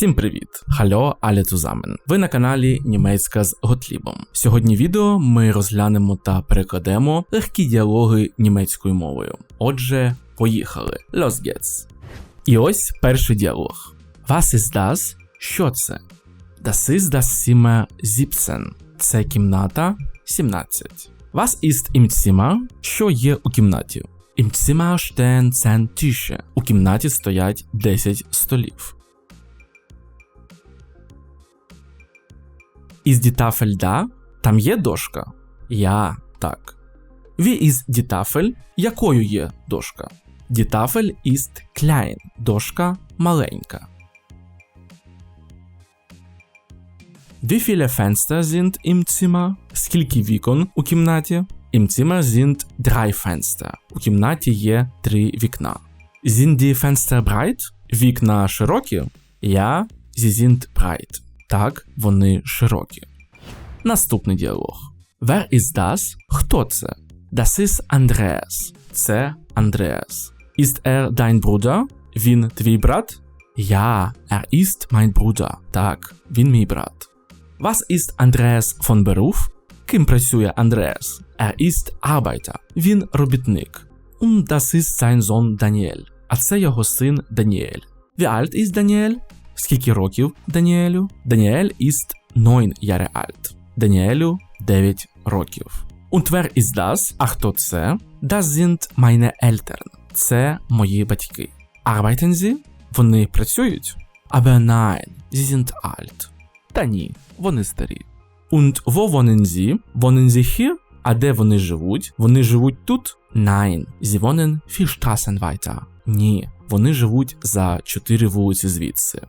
Всім привіт! Хальо, але тузамен. Ви на каналі Німецька з Готлібом. Сьогодні відео ми розглянемо та перекладемо легкі діалоги німецькою мовою. Отже, поїхали. Los geht's. І ось перший діалог. Was ist das? Що це? Das ist das Zimmer 17. Це кімната 17. Was ist im Zimmer? Що є у кімнаті? Im Zimmer stehen 10 Tische. У кімнаті стоять 10 столів. Die Tafel da? Там є дошка? Я так. Wie ist die Якою є дошка? Tafel ist klein. Дошка маленька. Wie viele Fenster sind im Zimmer? Скільки вікон у кімнаті? Im Zimmer sind drei Fenster. У кімнаті є три вікна. Sind die Fenster breit? Вікна широкі? Ja, sie sind breit. Так, вони широкі. Наступний діалог. Wer ist das? Хто це? Das ist Andreas. Це Андреас. Ist er dein Bruder? Він твій брат? Ja, er ist mein Bruder. Так, він мій брат. Was ist Andreas von Beruf? Ким працює Андреас? Er ist Arbeiter. Він робітник. Und das ist sein Sohn Daniel. А це його син Даніель. Wie alt ist Daniel? Скільки років Даніелю? Даніель ist 9 Jahre alt. Даніелю 9 років. Wer ist das? А хто це? Das sind meine Eltern. Це мої батьки. Arbeiten sie? Вони працюють? Aber nein, sie sind alt. Та ні, вони старі. Und wo wohnen sie? Wohnen sie hier? А де вони живуть? Вони живуть тут? Nein, sie wohnen vier Straßen weiter. Ні, вони живуть за чотири вулиці звідси.